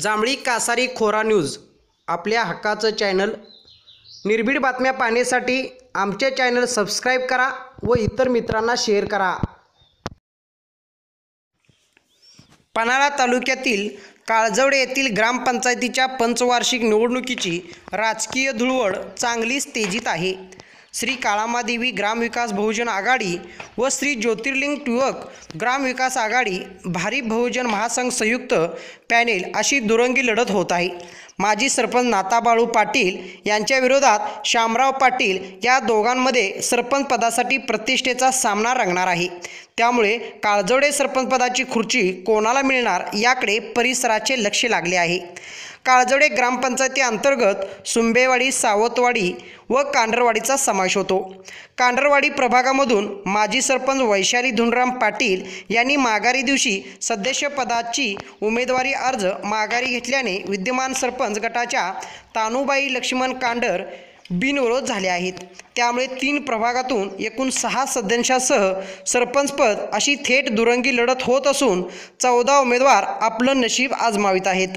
जांभळी कासारी खोरा न्यूज आपल्या हक्काचं चॅनल. निर्भीड बातम्या पाहण्यासाठी आमचे चॅनल सबस्क्राईब करा व इतर मित्रांना शेअर करा. पन्हाळा तालुक्यातील काळजवडे येथील ग्रामपंचायतीच्या पंचवार्षिक निवडणुकीची राजकीय धुळवड चांगलीच तेजीत आहे. श्री काळामादेवी ग्रामविकास बहुजन आघाडी व श्री ज्योतिर्लिंग टिळक ग्रामविकास आघाडी भारी बहुजन महासंघ संयुक्त पॅनेल अशी दुरंगी लढत होत आहे. माजी सरपंच नाताबाळू पाटील यांच्या विरोधात शामराव पाटील या दोघांमध्ये सरपंच पदासाठी प्रतिष्ठेचा सामना रंगणार आहे. त्यामुळे काळजोडे सरपंचपदाची खुर्ची कोणाला मिळणार याकडे परिसराचे लक्ष लागले आहे. काळजडे ग्रामपंचायती अंतर्गत सुंबेवाडी सावतवाडी व कांडरवाडीचा समावेश होतो. कांडरवाडी प्रभागामधून माजी सरपंच वैशाली धुनराम पाटील यांनी माघारी दिवशी सदस्यपदाची उमेदवारी अर्ज माघारी घेतल्याने विद्यमान सरपंच गटाच्या तानुबाई लक्ष्मण कांडर बिनविरोध झाले आहेत. त्यामुळे तीन प्रभागातून एकूण सहा सदस्यांसह सरपंचपद अशी थेट दुरंगी लढत होत असून चौदा उमेदवार आपलं नशीब आजमावित आहेत.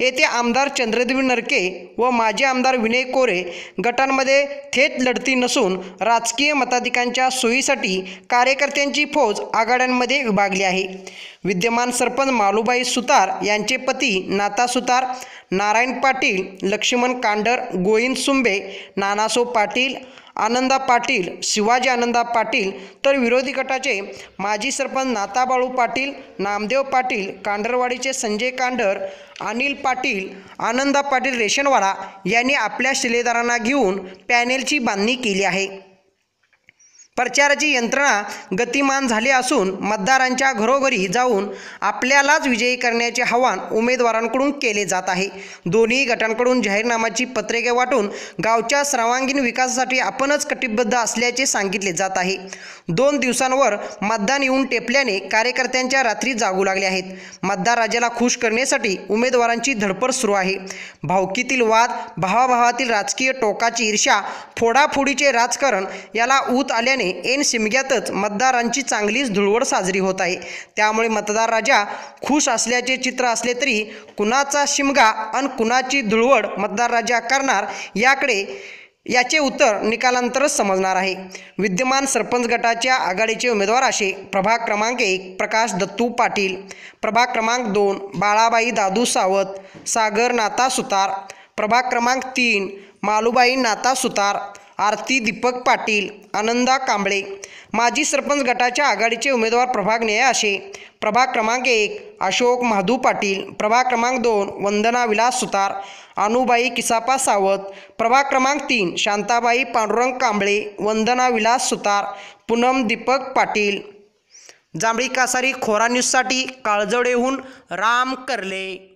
येथे आमदार चंद्रदेवी नरके व माजी आमदार विनय कोरे गटांमध्ये थेट लढती नसून राजकीय मताधिकांच्या सोयीसाठी कार्यकर्त्यांची फौज आघाड्यांमध्ये विभागली आहे. विद्यमान सरपंच मालूबाई सुतार यांचे पती नाता सुतार नारायण पाटील लक्ष्मण कांडर गोविंद सुंबे नानासो पाटील आनंदा पाटील शिवाजी आनंदा पाटील तर विरोधी गटाचे माजी सरपंच नाताबाळू पाटील नामदेव पाटील कांडरवाडीचे संजय कांडर अनिल पाटील आनंदा पाटील रेशनवाडा यांनी आपल्या शिलेदारांना घेऊन पॅनेलची बांधणी केली आहे. प्रचाराची यंत्रणा गतिमान झाली असून मतदारांच्या घरोघरी जाऊन आपल्यालाच विजयी करण्याचे आवाहन उमेदवारांकडून केले जात आहे. दोन्ही गटांकडून जाहीरनामाची पत्रिके वाटून गावच्या सर्वांगीण विकासासाठी आपणच कटिबद्ध असल्याचे सांगितले जात आहे. दोन दिवसांवर मतदान येऊन टेपल्याने कार्यकर्त्यांच्या रात्री जागू लागले आहेत. मतदार राजाला खुश करण्यासाठी उमेदवारांची धडपड सुरू आहे. भावकीतील वाद भावाभावातील राजकीय टोकाची ईर्ष्या फोडाफोडीचे राजकारण याला ऊत आल्याने ऐन शिमग्यातच मतदारांची चांगलीच धुळवड साजरी होत आहे. त्यामुळे मतदार राजा खुश असल्याचे चित्र असले तरी कुणाचा शिमगा आणि कुणाची धुळवड मतदार राजा करणार याकडे याचे उत्तर निकालांतरच समजणार आहे. विद्यमान सरपंच गटाच्या आघाडीचे उमेदवार असे प्रभाग क्रमांक एक प्रकाश दत्तू पाटील प्रभाग क्रमांक दोन बाळाबाई दादू सावत सागर नाता सुतार प्रभाग क्रमांक तीन मालुबाई नाता सुतार आरती दीपक पाटील आनंदा कांबळे माजी सरपंच गटाच्या आघाडीचे उमेदवार प्रभाग न्याय असे प्रभाग क्रमांक एक अशोक महादू पाटील प्रभाग क्रमांक दोन वंदना विलास सुतार अनुबाई किसापा सावत प्रभाग क्रमांक तीन शांताबाई पांडुरंग कांबळे वंदना विलास सुतार पूनम दीपक पाटील. जांभळी कासारी खोरा न्यूजसाठी काळजवडेहून राम करले.